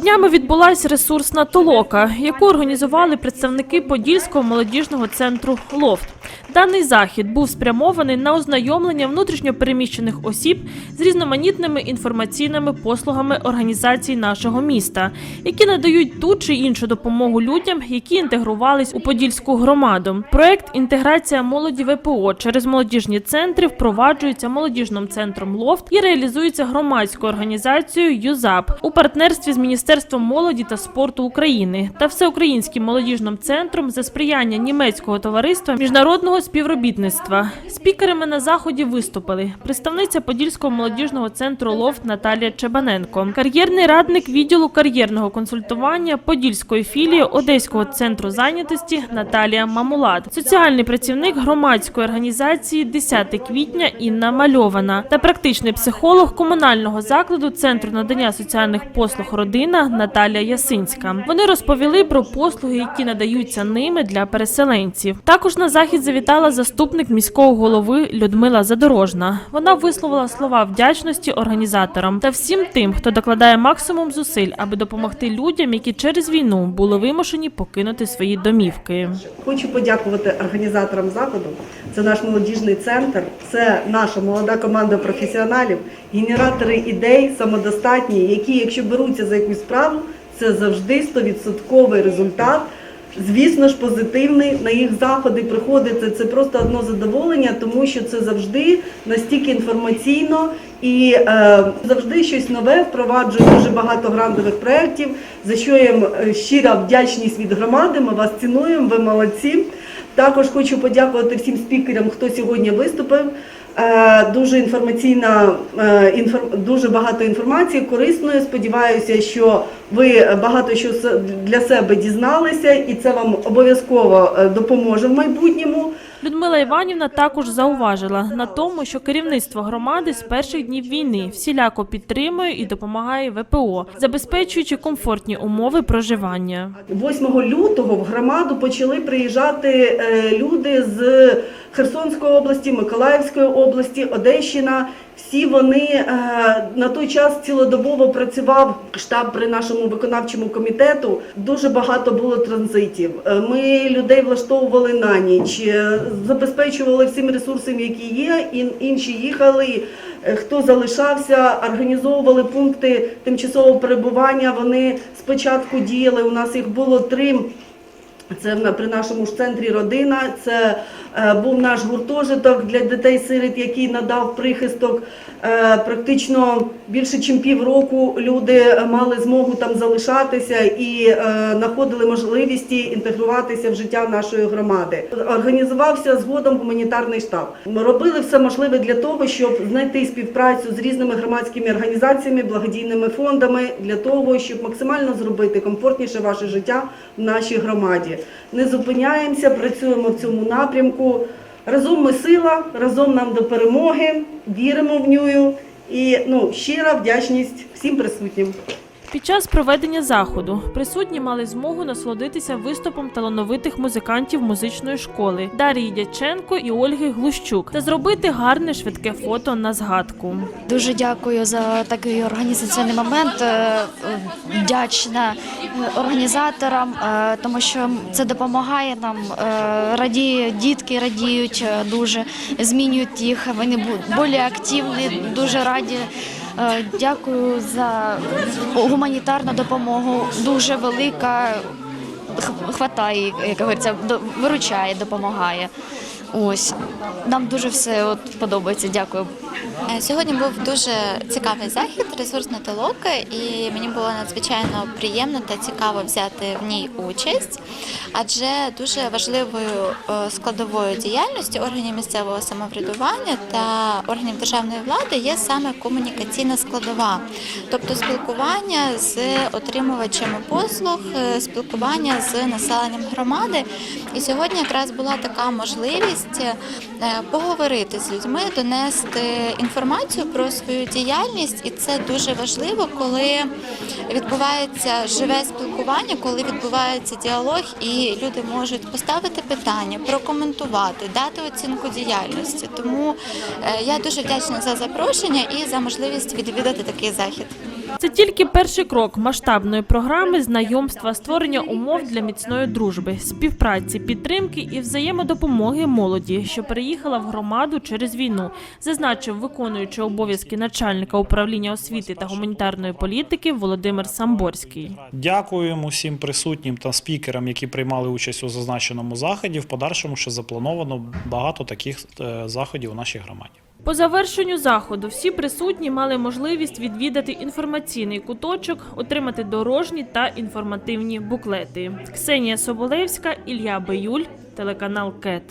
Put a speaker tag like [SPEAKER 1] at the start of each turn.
[SPEAKER 1] Днями відбулася ресурсна толока, яку організували представники Подільського молодіжного центру Лофт. Даний захід був спрямований на ознайомлення внутрішньопереміщених осіб з різноманітними інформаційними послугами організацій нашого міста, які надають ту чи іншу допомогу людям, які інтегрувались у подільську громаду. Проект інтеграція молоді ВПО через молодіжні центри впроваджується молодіжним центром Лофт і реалізується громадською організацією ЮЗАП у партнерстві з Міністерством молоді та спорту України та Всеукраїнським молодіжним центром за сприяння німецького товариства міжнародного співробітництва. Спікерами на заході виступили представниця Подільського молодіжного центру Лофт Наталія Чебаненко, кар'єрний радник відділу кар'єрного консультування Подільської філії Одеського центру зайнятості Наталія Мамулад, соціальний працівник громадської організації 10 квітня Інна Мальована та практичний психолог комунального закладу Центру надання соціальних послуг родина Наталія Ясинська. Вони розповіли про послуги, які надаються ними для переселенців. Також на захід завітала заступник міського голови Людмила Задорожна. Вона висловила слова вдячності організаторам та всім тим, хто докладає максимум зусиль, аби допомогти людям, які через війну були вимушені покинути свої домівки.
[SPEAKER 2] Хочу подякувати організаторам заходу. Це наш молодіжний центр, це наша молода команда професіоналів, генератори ідей, самодостатні, які, якщо беруться за якусь справу, це завжди 100% результат. Звісно ж, позитивний на їх заходи приходити. Це просто одно задоволення, тому що це завжди настільки інформаційно і е, завжди щось нове впроваджує дуже багато грантових проєктів, за що їм е, щира вдячність від громади. Ми вас цінуємо, ви молодці. Також хочу подякувати всім спікерам, хто сьогодні виступив. Е, Дуже інформаційна, е, дуже багато інформації корисної. Сподіваюся, що ви багато що для себе дізналися, і це вам обов'язково е, допоможе в майбутньому.
[SPEAKER 1] Людмила Іванівна також зауважила на тому, що керівництво громади з перших днів війни всіляко підтримує і допомагає ВПО, забезпечуючи комфортні умови проживання.
[SPEAKER 2] 8 лютого в громаду почали приїжджати е, люди з Херсонської області, Миколаївської області, Одещина. Всі вони е, на той час цілодобово працював штаб при нашому виконавчому комітету. Дуже багато було транзитів. Е, Ми людей влаштовували на ніч, е, забезпечували всім ресурсами, які є. Інші їхали. Хто залишався, організовували пункти тимчасового перебування. Вони спочатку діяли. У нас їх було три. Це при нашому ж центрі родина. Це е, був наш гуртожиток для дітей-сиріт, який надав прихисток. Е, практично більше ніж півроку люди е, мали змогу там залишатися і е, знаходили можливості інтегруватися в життя нашої громади. Організувався згодом гуманітарний штаб. Ми робили все можливе для того, щоб знайти співпрацю з різними громадськими організаціями, благодійними фондами для того, щоб максимально зробити комфортніше ваше життя в нашій громаді. Не зупиняємося, працюємо в цьому напрямку. Разом ми сила, разом нам до перемоги, віримо в нього і ну, щира вдячність всім присутнім.
[SPEAKER 1] Під час проведення заходу присутні мали змогу насолодитися виступом талановитих музикантів музичної школи Дарії Дяченко і Ольги Глущук та зробити гарне швидке фото на згадку.
[SPEAKER 3] Дуже дякую за такий організаційний момент. Е, Вдячна е, організаторам, е, тому що це допомагає нам. Радіє дітки радіють дуже, змінюють їх. Вони більш активні, дуже раді. Е, Дякую за гуманітарну допомогу. Дуже велика. Хватає, як говориться, виручає, допомагає. Ось нам дуже все от подобається. Дякую.
[SPEAKER 4] Е, Сьогодні був дуже цікавий захід, ресурсна толока, і мені було надзвичайно приємно та цікаво взяти в ній участь, адже дуже важливою е, складовою діяльності органів місцевого самоврядування та органів державної влади є саме комунікаційна складова, тобто спілкування з отримувачами послуг, е, спілкування з населенням громади. І сьогодні якраз була така можливість е, поговорити з людьми, донести інформацію про свою діяльність, і це дуже важливо, коли відбувається живе спілкування, коли відбувається діалог, і люди можуть поставити питання, прокоментувати, дати оцінку діяльності. Тому е, я дуже вдячна за запрошення і за можливість відвідати такий захід.
[SPEAKER 1] Це тільки перший крок масштабної програми знайомства, створення умов для міцної дружби, співпраці, підтримки і взаємодопомоги молоді, що переїхала в громаду через війну, зазначив виконуючий обов'язки начальника управління освіти та гуманітарної політики Володимир Самборський.
[SPEAKER 5] Дякуємо всім присутнім та спікерам, які приймали участь у зазначеному заході. В подальшому ще заплановано багато таких е, заходів у нашій громаді.
[SPEAKER 1] По завершенню заходу всі присутні мали можливість відвідати інформаційний куточок, отримати дорожні та інформативні буклети. Ксенія Соболевська, Ілля Биюль, телеканал КЕТ.